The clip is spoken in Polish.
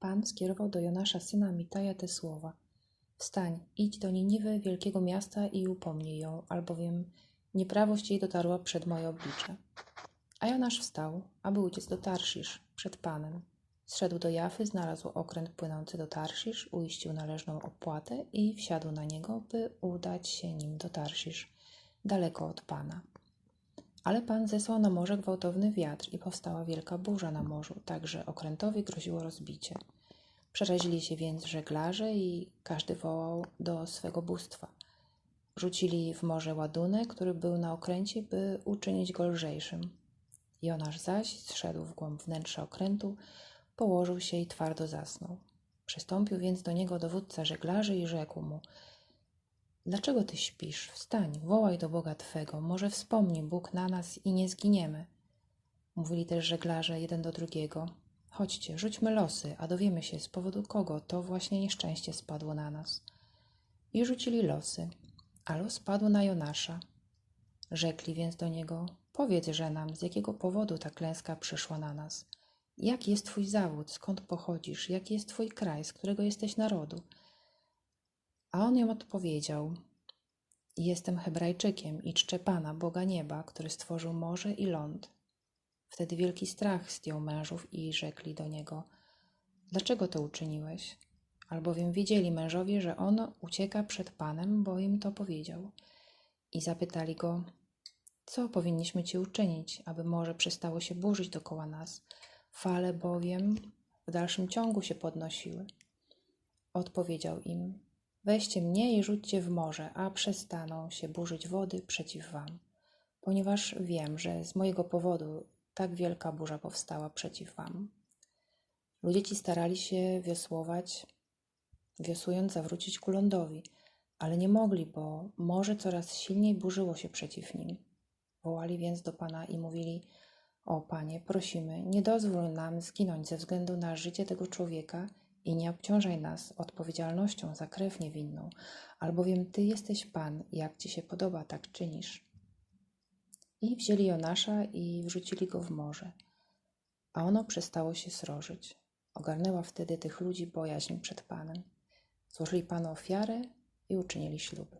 Pan skierował do Jonasza syna Mitaja te słowa. Wstań, idź do Niniwy, wielkiego miasta i upomnij ją, albowiem nieprawość jej dotarła przed moje oblicze. A Jonasz wstał, aby uciec do Tarszisz, przed Panem. Zszedł do Jafy, znalazł okręt płynący do Tarszisz, uiścił należną opłatę i wsiadł na niego, by udać się nim do Tarszisz, daleko od Pana. Ale Pan zesłał na morze gwałtowny wiatr i powstała wielka burza na morzu, tak że okrętowi groziło rozbicie. Przerazili się więc żeglarze i każdy wołał do swego bóstwa. Rzucili w morze ładunek, który był na okręcie, by uczynić go lżejszym. Jonasz zaś zszedł w głąb wnętrza okrętu, położył się i twardo zasnął. Przystąpił więc do niego dowódca żeglarzy i rzekł mu: Dlaczego ty śpisz? Wstań, wołaj do Boga twego, może wspomni Bóg na nas i nie zginiemy. Mówili też żeglarze jeden do drugiego: Chodźcie, rzućmy losy, a dowiemy się, z powodu kogo to właśnie nieszczęście spadło na nas. I rzucili losy, a los padł na Jonasza. Rzekli więc do niego: Powiedzże nam, z jakiego powodu ta klęska przyszła na nas. Jaki jest twój zawód, skąd pochodzisz, jaki jest twój kraj, z którego jesteś narodu? A on im odpowiedział: Jestem Hebrajczykiem i czczę Pana, Boga nieba, który stworzył morze i ląd. Wtedy wielki strach zdjął mężów i rzekli do niego: Dlaczego to uczyniłeś? Albowiem wiedzieli mężowie, że on ucieka przed Panem, bo im to powiedział. I zapytali go: Co powinniśmy ci uczynić, aby morze przestało się burzyć dokoła nas? Fale bowiem w dalszym ciągu się podnosiły. Odpowiedział im: Weźcie mnie i rzućcie w morze, a przestaną się burzyć wody przeciw wam, ponieważ wiem, że z mojego powodu tak wielka burza powstała przeciw wam. Ludzie ci starali się wiosłować, wiosłując zawrócić ku lądowi, ale nie mogli, bo morze coraz silniej burzyło się przeciw nim. Wołali więc do Pana i mówili: O Panie, prosimy, nie dozwól nam zginąć ze względu na życie tego człowieka i nie obciążaj nas odpowiedzialnością za krew niewinną, albowiem Ty jesteś Pan, jak Ci się podoba, tak czynisz. I wzięli Jonasza i wrzucili go w morze, a ono przestało się srożyć. Ogarnęła wtedy tych ludzi bojaźń przed Panem. Złożyli Panu ofiarę i uczynili śluby.